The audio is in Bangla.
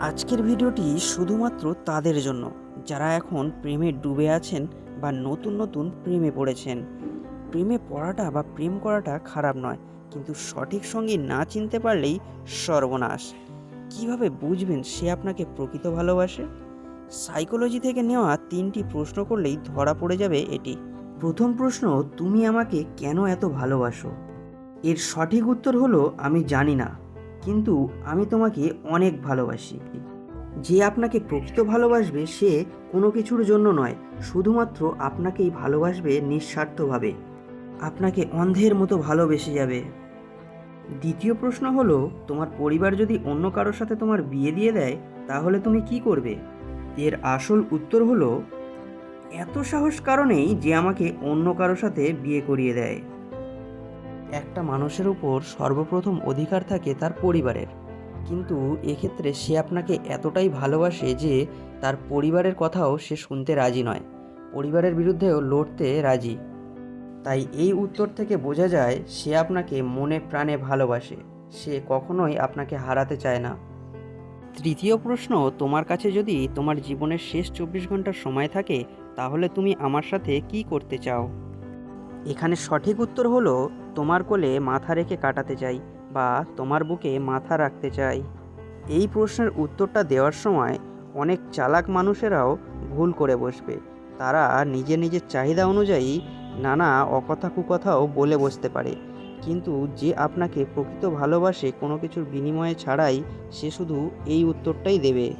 আজকের ভিডিওটি শুধুমাত্র তাদের জন্য, যারা এখন প্রেমে ডুবে আছেন বা নতুন নতুন প্রেমে পড়েছেন। প্রেমে পড়াটা বা প্রেম করাটা খারাপ নয়, কিন্তু সঠিক সঙ্গী না চিনতে পারলেই সর্বনাশ। কীভাবে বুঝবেন সে আপনাকে প্রকৃত ভালোবাসে? সাইকোলজি থেকে নেওয়া তিনটি প্রশ্ন করলেই ধরা পড়ে যাবে এটি। প্রথম প্রশ্ন, তুমি আমাকে কেন এত ভালোবাসো? এর সঠিক উত্তর হলো, আমি জানি না। কিন্তু আমি তোমাকে অনেক ভালোবাসি। যে আপনাকে প্রকৃত ভালোবাসবে, সে কোনো কিছুর জন্য নয়, শুধুমাত্র আপনাকেই ভালোবাসবে নিঃস্বার্থভাবে। আপনাকে অন্ধের মতো ভালোবেসে যাবে। দ্বিতীয় প্রশ্ন হলো, তোমার পরিবার যদি অন্য কারোর সাথে তোমার বিয়ে দিয়ে দেয়, তাহলে তুমি কি করবে? এর আসল উত্তর হলো, এত সাহস কারণেই যে আমাকে অন্য কারোর সাথে বিয়ে করিয়ে দেয়। একটা মানুষের উপর সর্বপ্রথম অধিকার থাকে তার পরিবারের। কিন্তু এক্ষেত্রে সে আপনাকে এতটাই ভালোবাসে যে তার পরিবারের কথাও সে শুনতে রাজি নয়। পরিবারের বিরুদ্ধেও লড়তে রাজি। তাই এই উত্তর থেকে বোঝা যায় সে আপনাকে মনে প্রাণে ভালোবাসে। সে কখনোই আপনাকে হারাতে চায় না। তৃতীয় প্রশ্ন, তোমার কাছে যদি তোমার জীবনের শেষ চব্বিশ ঘণ্টার সময় থাকে, তাহলে তুমি আমার সাথে কি করতে চাও? এখানে সঠিক উত্তর হলো, তোমার কোলে মাথা রেখে কাটাতে চাই বা তোমার বুকে মাথা রাখতে চাই। এই প্রশ্নের উত্তরটা দেওয়ার সময় অনেক চালাক মানুষেরাও ভুল করে বসবে। তারা নিজের নিজের চাহিদা অনুযায়ী নানা অকথা কুকথাও বলে বসতে পারে। কিন্তু যে আপনাকে প্রকৃত ভালোবাসে কোনো কিছুর বিনিময়ে ছাড়াই সে শুধু এই উত্তরটাই দেবে।